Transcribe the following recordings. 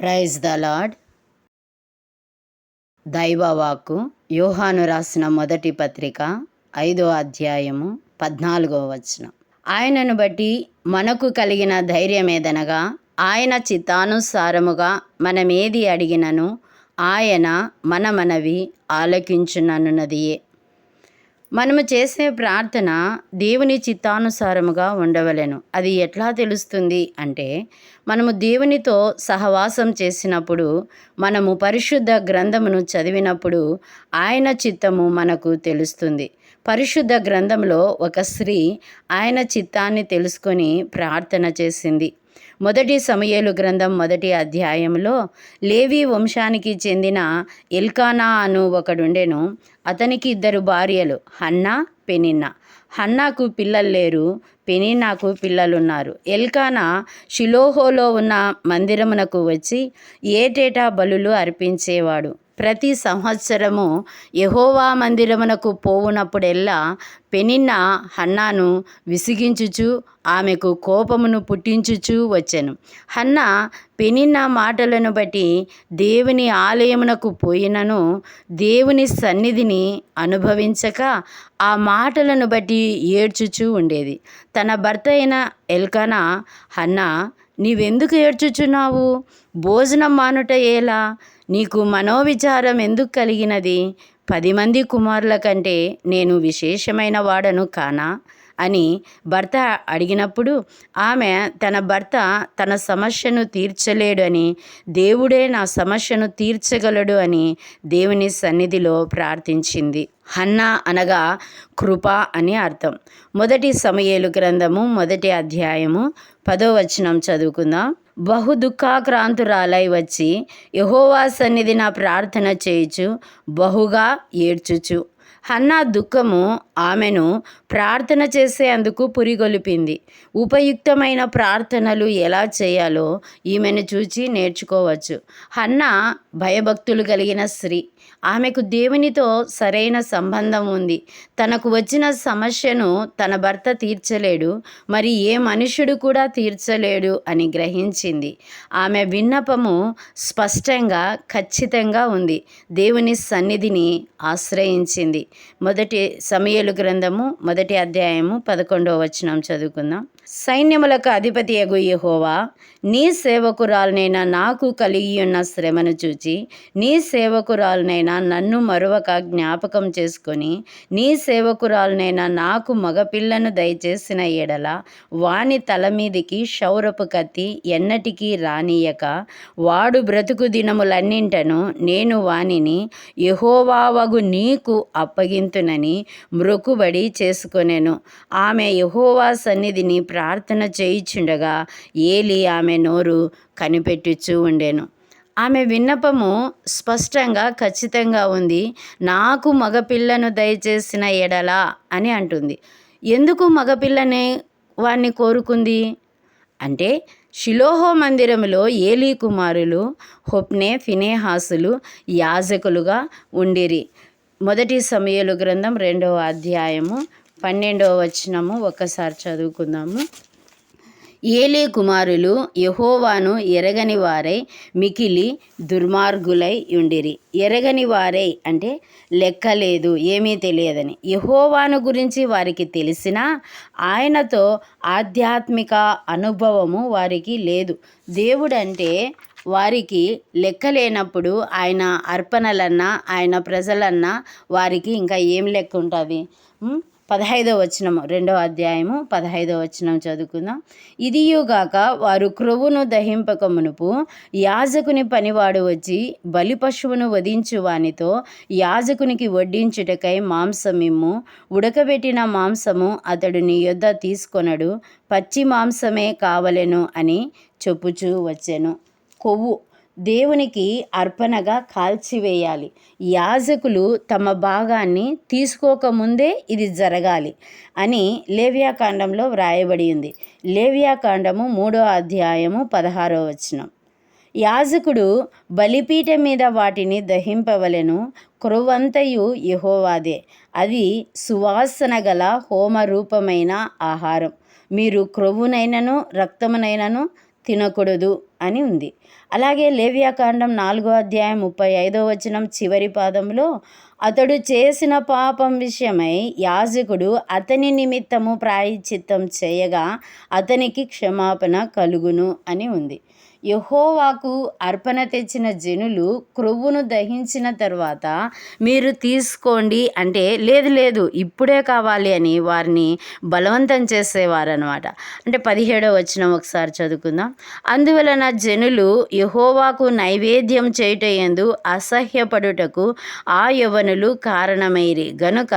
Praise the lord దైవవాకు యోహాను రాసిన మొదటి పత్రిక ఐదో అధ్యాయము పద్నాలుగో వచనం. ఆయనను బట్టి మనకు కలిగిన ధైర్యమేదనగా ఆయన చిత్తానుసారముగా మనమేది అడిగినను ఆయన మన మనవి ఆలకించునన్నదియే మనము చేసే ప్రార్థన దేవుని చిత్తానుసారముగా ఉండవలెను. అది ఎట్లా తెలుస్తుంది అంటే మనము దేవునితో సహవాసం చేసినప్పుడు మనము పరిశుద్ధ గ్రంథమును చదివినప్పుడు ఆయన చిత్తము మనకు తెలుస్తుంది. పరిశుద్ధ గ్రంథంలో ఒక స్త్రీ ఆయన చిత్తాన్ని తెలుసుకొని ప్రార్థన చేసింది. మొదటి సమయలు గ్రంథం మొదటి అధ్యాయంలో లేవి వంశానికి చెందిన ఎల్కానా అను ఒకడుండెను. అతనికి ఇద్దరు భార్యలు హన్నా పెనిన్నా. హన్నాకు పిల్లలు లేరు పెనిన్నాకు పిల్లలున్నారు. ఎల్కానా షిలోహోలో ఉన్న మందిరమునకు వచ్చి ఏటేటా బలులు అర్పించేవాడు. ప్రతి సంవత్సరము యహోవా మందిరమునకు పోవునప్పుడెల్లా పెనిన్న హన్నాను విసిగించుచు ఆమెకు కోపమును పుట్టించుచు వచ్చెను. హన్న పెనిన్న మాటలను బట్టి దేవుని ఆలయమునకు పోయినను దేవుని సన్నిధిని అనుభవించక ఆ మాటలను బట్టి ఏడ్చుచూ ఉండేది. తన భర్త అయిన ఎల్కనా హన్న నీవెందుకు ఏడ్చుచున్నావు? భోజనం మానుట ఎలా? నీకు మనోవిచారం ఎందుకు కలిగినది? పది మంది కుమారుల కంటే నేను విశేషమైన వాడను కానా? అని భర్త అడిగినప్పుడు ఆమె తన భర్త తన సమస్యను తీర్చలేడు అని దేవుడే నా సమస్యను తీర్చగలడు అని దేవుని సన్నిధిలో ప్రార్థించింది. హన్న అనగా కృప అని అర్థం. మొదటి సమయేలు గ్రంథము మొదటి అధ్యాయము పదో వచనం చదువుకుందాం. బహు దుఃఖాక్రాంతురాలై వచ్చి యహోవా సన్నిధి నా ప్రార్థన చేయుచు బహుగా ఏడ్చుచు హన్నా దుఃఖము ఆమెను ప్రార్థన చేసేందుకు పురిగొలిపింది. ఉపయుక్తమైన ప్రార్థనలు ఎలా చేయాలో ఈమెను చూచి నేర్చుకోవచ్చు. హన్నా భయభక్తులు కలిగిన స్త్రీ. ఆమెకు దేవునితో సరైన సంబంధం ఉంది. తనకు వచ్చిన సమస్యను తన భర్త తీర్చలేడు. మరి ఏ మనుషుడు కూడా తీర్చలేడు అని గ్రహించింది. ఆమె విన్నపము స్పష్టంగా ఖచ్చితంగా ఉంది. దేవుని సన్నిధిని ఆశ్రయించింది. మొదటి సమయలు గ్రంథము మొదటి అధ్యాయము పదకొండవ వచనం చదువుకుందాం. సైన్యములకు అధిపతి ఎగు యహోవా నీ సేవకురాలనైనా నాకు కలిగి ఉన్న శ్రమను చూచి నీ సేవకురాలనైనా నన్ను మరొక జ్ఞాపకం చేసుకొని నీ సేవకురాలనైనా నాకు మగపిల్లను దయచేసిన ఎడల వాని తల మీదికి శౌరపు కత్తి ఎన్నటికీ రానియక. వాడు బ్రతుకు దినములన్నింటను నేను వానిని యహోవావగు నీకు అప్పగింతునని మ్రొక్కుబడి చేసుకొనెను. ఆమె యహోవా సన్నిధిని ప్రార్థన చేయిచుండగా ఏలి ఆమె నోరు కనిపెట్టుచూ ఉండెను. ఆమె విన్నపము స్పష్టంగా ఖచ్చితంగా ఉంది. నాకు మగపిల్లను దయచేసిన ఎడలా అని అంటుంది. ఎందుకు మగపిల్లని వాణ్ణి కోరుకుంది? అంటే షిలోహో మందిరములో ఏలీ కుమారులు హొప్నే ఫినేహాసులు యాజకులుగా ఉండిరి. మొదటి సమయలు గ్రంథం రెండవ అధ్యాయము పన్నెండవ వచనము ఒకసారి చదువుకుందాము. ఏలే కుమారులు యహోవాను ఎరగని వారై మికిలి దుర్మార్గులై ఉండిరి. ఎరగని వారై అంటే లెక్కలేదు ఏమీ తెలియదని. యహోవాను గురించి వారికి తెలిసినా ఆయనతో ఆధ్యాత్మిక అనుభవము వారికి లేదు. దేవుడంటే వారికి లెక్కలేనప్పుడు ఆయన అర్పణలన్నా ఆయన ప్రజలన్నా వారికి ఇంకా ఏం లెక్క ఉంటుంది? పదహైదో వచనము రెండవ అధ్యాయము పదహైదో వచనం చదువుకుందాం. ఇదియుగాక వారు క్రొవ్వును దహింపక మునుపు యాజకుని పనివాడు వచ్చి బలి పశువును వధించు వానితో యాజకునికి వడ్డించుటకై మాంసమిమ్ము ఉడకబెట్టిన మాంసము అతడు నీ యొద్ద తీసుకొనడు పచ్చి మాంసమే కావలెను అని చెప్పుచూ వచ్చెను. కొవ్వు దేవునికి అర్పణగా కాల్చివేయాలి. యాజకులు తమ భాగాన్ని తీసుకోకముందే ఇది జరగాలి అని లేవ్యాకాండంలో వ్రాయబడి ఉంది. లేవ్యాకాండము మూడో అధ్యాయము పదహారో వచనం. యాజకుడు బలిపీఠ మీద వాటిని దహింపవలెను క్రొవ్వంతయు యహోవాదే. అది సువాసన గల హోమరూపమైన ఆహారం. మీరు క్రొవ్వునైనను రక్తమునైనను తినకూడదు అని ఉంది. అలాగే లేవ్యాకాండం నాలుగో అధ్యాయం ముప్పై ఐదో వచనం చివరి పాదంలో అతడు చేసిన పాపం విషయమై యాజకుడు అతని నిమిత్తము ప్రాయశ్చిత్తం చేయగా అతనికి క్షమాపణ కలుగును అని ఉంది. యహోవాకు అర్పణ తెచ్చిన జనులు క్రొవ్వును దహించిన తర్వాత మీరు తీసుకోండి అంటే లేదు లేదు ఇప్పుడే కావాలి అని వారిని బలవంతం చేసేవారనమాట అంటే పదిహేడో వచ్చిన ఒకసారి చదువుకుందాం. అందువలన జనులు యహోవాకు నైవేద్యం చేయుటయందు అసహ్యపడుటకు ఆ యవనులు కారణమైరి. గనుక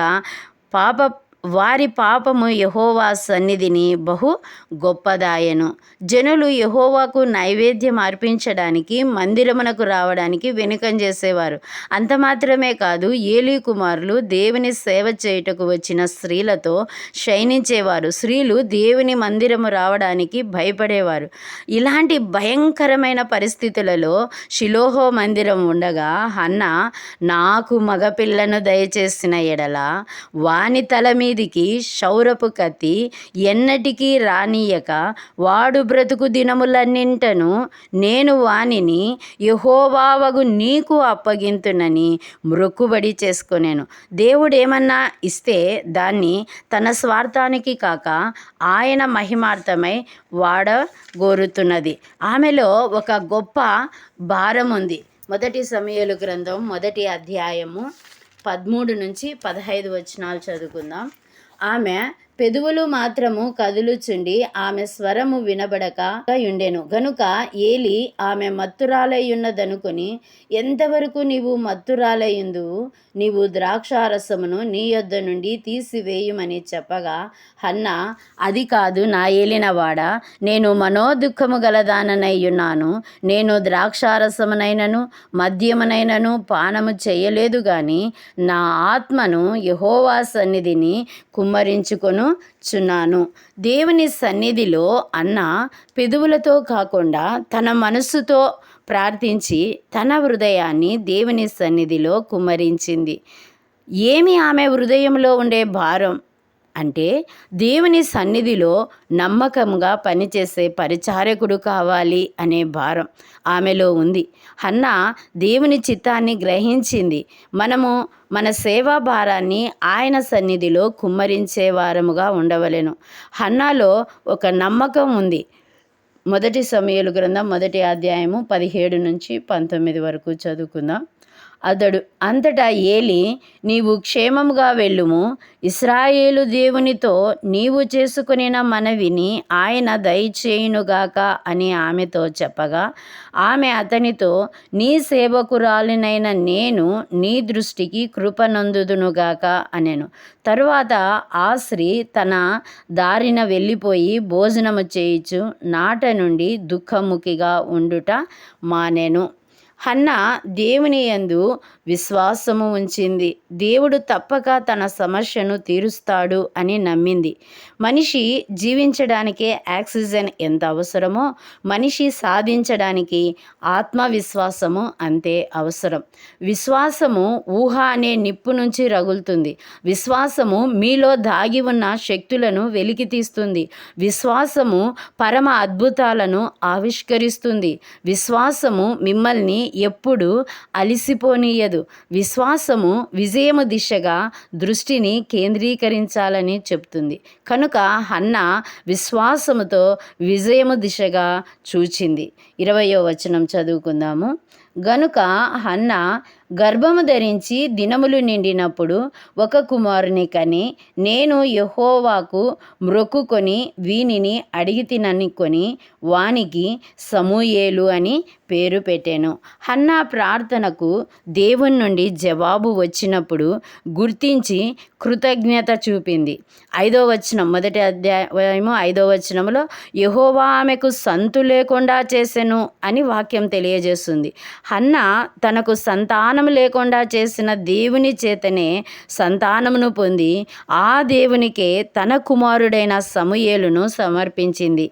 పాప వారి పాపము యహోవా సన్నిధిని బహు గొప్పదాయను. జనులు యహోవాకు నైవేద్యం అర్పించడానికి మందిరమునకు రావడానికి వెనుకం చేసేవారు. అంత మాత్రమే కాదు ఏలీ కుమారులు దేవుని సేవ చేయుటకు వచ్చిన స్త్రీలతో శయనించేవారు. స్త్రీలు దేవుని మందిరము రావడానికి భయపడేవారు. ఇలాంటి భయంకరమైన పరిస్థితులలో శిలోహో మందిరం ఉండగా అన్న నాకు మగపిల్లను దయచేసిన ఎడల వాని తల మీదికి శౌరపు కత్తి ఎన్నటికీ రానియక. వాడు బ్రతుకు దినములన్నింటను నేను వానిని యహోవావగు నీకు అప్పగింతునని మ్రొక్కుబడి చేసుకునేను. దేవుడు ఏమన్నా ఇస్తే దాన్ని తన స్వార్థానికి కాక ఆయన మహిమార్థమై వాడగోరుతున్నది. ఆమెలో ఒక గొప్ప భారం ఉంది మొదటి సమయలు గ్రంథం మొదటి అధ్యాయము పదమూడు నుంచి పదహైదు వచనాలు చదువుకుందాం. ఆమె పెదవులు మాత్రము కదులుచుండి ఆమె స్వరము వినబడక యుండెను. గనుక ఏలి ఆమె మత్తురాలయ్యున్నదనుకొని ఎంతవరకు నీవు మత్తురాలయ్యుందు నీవు ద్రాక్షారసమును నీ యొద్ద నుండి తీసివేయుమని చెప్పగా హన్న అది కాదు నా ఏలినవాడ నేను మనోదుఖము గలదాననయ్యున్నాను. నేను ద్రాక్షారసమునైనను మద్యమునైనను పానము చేయలేదు గాని నా ఆత్మను యహోవా సన్నిధిని కుమ్మరించుకొను చున్నాను. దేవుని సన్నిధిలో అన్న పెదవులతో కాకుండా తన మనస్సుతో ప్రార్థించి తన హృదయాన్ని దేవుని సన్నిధిలో కుమ్మరించింది ఏమి ఆమె హృదయంలో ఉండే భారం? అంటే దేవుని సన్నిధిలో నమ్మకంగా పనిచేసే పరిచారకుడు కావాలి అనే భారం ఆమెలో ఉంది. హన్న దేవుని చిత్తాన్ని గ్రహించింది. మనము మన సేవా భారాన్ని ఆయన సన్నిధిలో కుమ్మరించే వారముగా ఉండవలెను. హన్నాలో ఒక నమ్మకం ఉంది. మొదటి సమయలు గ్రంథం మొదటి అధ్యాయము పదిహేడు నుంచి పంతొమ్మిది వరకు చదువుకుందాం. అతడు అంతటా ఏలి నీవు క్షేమముగా వెళ్ళుము. ఇస్రాయేలు దేవునితో నీవు చేసుకునిన మనవిని ఆయన దయచేయునుగాక అని ఆమెతో చెప్పగా ఆమె అతనితో నీ సేవకురాలినైన నేను నీ దృష్టికి కృపనందుదునుగాక అనెను. తరువాత ఆ స్త్రీ తన దారిన వెళ్ళిపోయి భోజనము చేయుచు నాట నుండి దుఃఖముఖిగా ఉండుట మానెను. హన్న దేవుని యందు విశ్వాసము ఉంచింది. దేవుడు తప్పక తన సమస్యను తీరుస్తాడు అని నమ్మింది. మనిషి జీవించడానికే ఆక్సిజన్ ఎంత అవసరమో మనిషి సాధించడానికి ఆత్మవిశ్వాసము అంతే అవసరం. విశ్వాసము ఊహ అనే నిప్పు నుంచి రగులుతుంది. విశ్వాసము మీలో దాగి ఉన్న శక్తులను వెలికి తీస్తుంది. విశ్వాసము పరమ అద్భుతాలను ఆవిష్కరిస్తుంది. విశ్వాసము మిమ్మల్ని ఎప్పుడు అలిసిపోనీయదు. విశ్వాసము విజయము దిశగా దృష్టిని కేంద్రీకరించాలని చెప్తుంది. కనుక హన్న విశ్వాసముతో విజయము దిశగా చూచింది. ఇరవయో వచనం చదువుకుందాము. గనుక హన్న గర్భము ధరించి దినములు నిండినప్పుడు ఒక కుమారుని కని నేను యహోవాకు మ్రొక్కుకొని వీనిని అడిగి తిననుకొని వానికి సమూయేలు అని పేరు పెట్టాను. హన్నా ప్రార్థనకు దేవుని నుండి జవాబు వచ్చినప్పుడు గుర్తించి కృతజ్ఞత చూపింది. ఐదో వచనం మొదటి అధ్యాయము ఐదో వచనంలో యహోవా ఆమెకు సంతు లేకుండా చేసెను అని వాక్యం తెలియజేస్తుంది. హన్న తనకు సంతానం లేకుండా చేసిన దేవుని చేతనే సంతానమును పొంది ఆ దేవునికే తన కుమారుడైన సమూయేలును సమర్పించింది.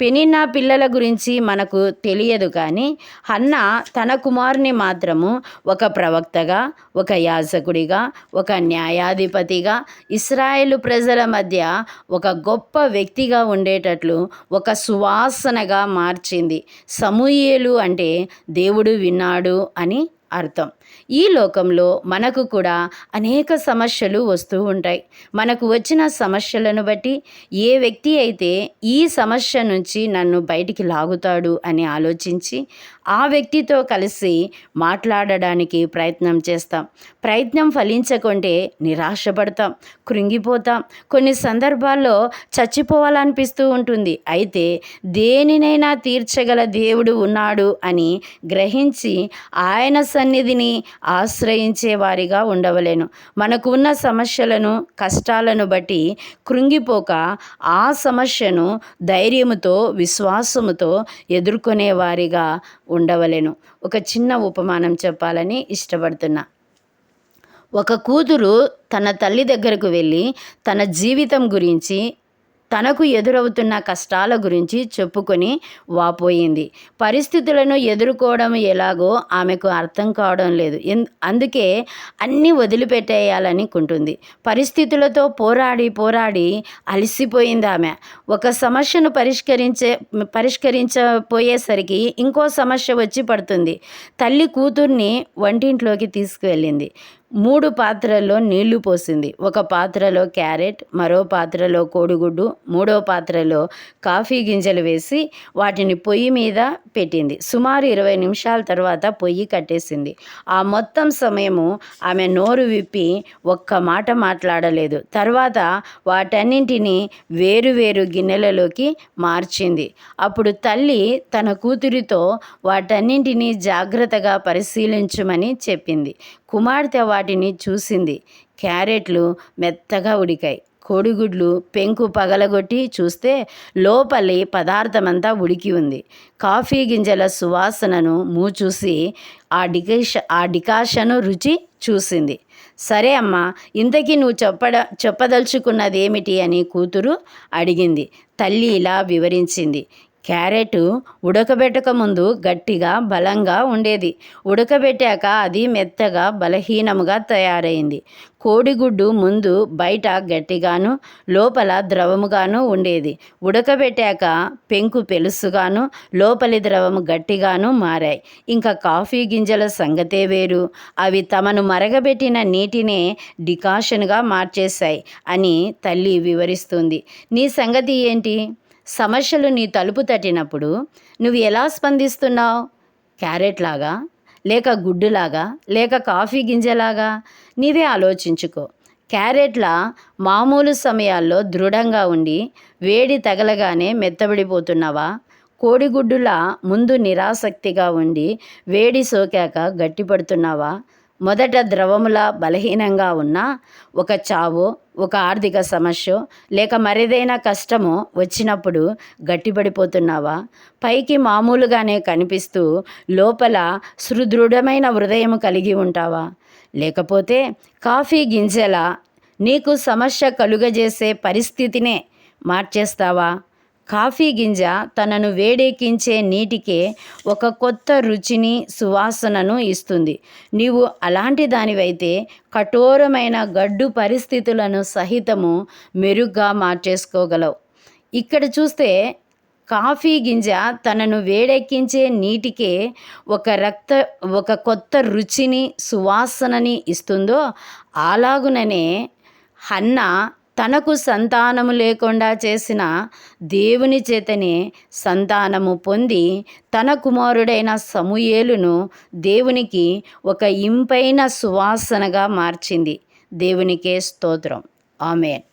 పెనిన్న పిల్లల గురించి మనకు తెలియదు కానీ హన్న తన కుమారుని మాత్రము ఒక ప్రవక్తగా ఒక యాజకుడిగా ఒక న్యాయాధిపతిగా ఇస్రాయేలు ప్రజల మధ్య ఒక గొప్ప వ్యక్తిగా ఉండేటట్లు ఒక సువాసనగా మార్చింది. సమూయేలు అంటే దేవుడు విన్నాడు అని అర్థం. ఈ లోకంలో మనకు కూడా అనేక సమస్యలు వస్తూ ఉంటాయి. మనకు వచ్చిన సమస్యలను బట్టి ఏ వ్యక్తి అయితే ఈ సమస్య నుంచి నన్ను బయటికి లాగుతాడు అని ఆలోచించి ఆ వ్యక్తితో కలిసి మాట్లాడడానికి ప్రయత్నం చేస్తాం. ప్రయత్నం ఫలించకుంటే నిరాశపడతాం కృంగిపోతాం. కొన్ని సందర్భాల్లో చచ్చిపోవాలనిపిస్తూ ఉంటుంది. అయితే దేనినైనా తీర్చగల దేవుడు ఉన్నాడు అని గ్రహించి ఆయన సన్నిధిని ఆశ్రయించేవారిగా ఉండవలేను. మనకు ఉన్న సమస్యలను కష్టాలను బట్టి కృంగిపోక ఆ సమస్యను ధైర్యముతో విశ్వాసముతో ఎదుర్కొనే వారిగా ఉండవలేను. ఒక చిన్న ఉపమానం చెప్పాలని ఇష్టపడుతున్నా. ఒక కూతురు తన తల్లి దగ్గరకు వెళ్ళి తన జీవితం గురించి తనకు ఎదురవుతున్న కష్టాల గురించి చెప్పుకొని వాపోయింది. పరిస్థితులను ఎదుర్కోవడం ఎలాగో ఆమెకు అర్థం కావడం లేదు. అందుకే అన్నీ వదిలిపెట్టేయాలనుకుంటుంది పరిస్థితులతో పోరాడి పోరాడి అలసిపోయింది ఆమె. ఒక సమస్యను పరిష్కరించే పరిష్కరించపోయేసరికి ఇంకో సమస్య వచ్చి పడుతుంది. తల్లి కూతుర్ని వంటింట్లోకి తీసుకువెళ్ళింది. మూడు పాత్రల్లో నీళ్ళు పోసింది. ఒక పాత్రలో క్యారెట్ మరో పాత్రలో కోడిగుడ్డు మూడో పాత్రలో కాఫీ గింజలు వేసి వాటిని పొయ్యి మీద పెట్టింది. సుమారు ఇరవై నిమిషాల తర్వాత పొయ్యి కట్టేసింది. ఆ మొత్తం సమయము ఆమె నోరు విప్పి ఒక్క మాట మాట్లాడలేదు. తర్వాత వాటన్నింటినీ వేరు వేరు గిన్నెలలోకి మార్చింది. అప్పుడు తల్లి తన కూతురితో వాటన్నింటినీ జాగ్రత్తగా పరిశీలించమని చెప్పింది. కుమార్తె వాటిని చూసింది. క్యారెట్లు మెత్తగా ఉడికాయి. కోడిగుడ్లు పెంకు పగలగొట్టి చూస్తే లోపలి పదార్థమంతా ఉడికి ఉంది. కాఫీ గింజల సువాసనను మూచూసి ఆ డికేష ఆ డికాషను రుచి చూసింది. సరే అమ్మా ఇంతకీ నువ్వు చెప్పడ చెప్పదలుచుకున్నది ఏమిటి అని కూతురు అడిగింది. తల్లి ఇలా వివరించింది. క్యారెట్ ఉడకబెట్టక ముందు గట్టిగా బలంగా ఉండేది. ఉడకబెట్టాక అది మెత్తగా బలహీనముగా తయారైంది. కోడిగుడ్డు ముందు బయట గట్టిగాను లోపల ద్రవముగాను ఉండేది. ఉడకబెట్టాక పెంకు పెలుసుగాను లోపలి ద్రవము గట్టిగాను మారాయి. ఇంకా కాఫీ గింజల సంగతే వేరు. అవి తమను మరగబెట్టిన నీటినే డికాషన్గా మార్చేశాయి అని తల్లి వివరిస్తుంది. నీ సంగతి ఏంటి? సమస్యలు నీ తలుపు తట్టినప్పుడు నువ్వు ఎలా స్పందిస్తున్నావు? క్యారెట్ లాగా? లేక గుడ్డులాగా లేక కాఫీ గింజలాగా? నీవే ఆలోచించుకో. క్యారెట్ల మామూలు సమయాల్లో దృఢంగా ఉండి వేడి తగలగానే మెత్తబడిపోతున్నావా? కోడిగుడ్డులా ముందు నిరాసక్తిగా ఉండి వేడి సోకాక గట్టిపడుతున్నావా? మొదట ద్రవముల బలహీనంగా ఉన్న ఒక చావో ఒక ఆర్థిక సమస్య లేక మరేదైనా కష్టమో వచ్చినప్పుడు గట్టిపడిపోతున్నావా? పైకి మామూలుగానే కనిపిస్తూ లోపల సుదృఢమైన హృదయం కలిగి ఉంటావా? లేకపోతే కాఫీ గింజల నీకు సమస్య కలుగజేసే పరిస్థితినే మార్చేస్తావా? కాఫీ గింజ తనను వేడెక్కించే నీటికే ఒక కొత్త రుచిని సువాసనను ఇస్తుంది. నీవు అలాంటి దానివైతే కఠోరమైన గడ్డు పరిస్థితులను సహితము మెరుగ్గా మార్చేసుకోగలవు. ఇక్కడ చూస్తే కాఫీ గింజ తనను వేడెక్కించే నీటికే ఒక రక్త ఒక కొత్త రుచిని సువాసనని ఇస్తుందో అలాగుననే హన్న తనకు సంతానము లేకుండా చేసిన దేవుని చేతనే సంతానము పొంది తన కుమారుడైన సమూయేలును దేవునికి ఒక ఇంపైన సువాసనగా మార్చింది. దేవునికే స్తోత్రం. ఆమెన్.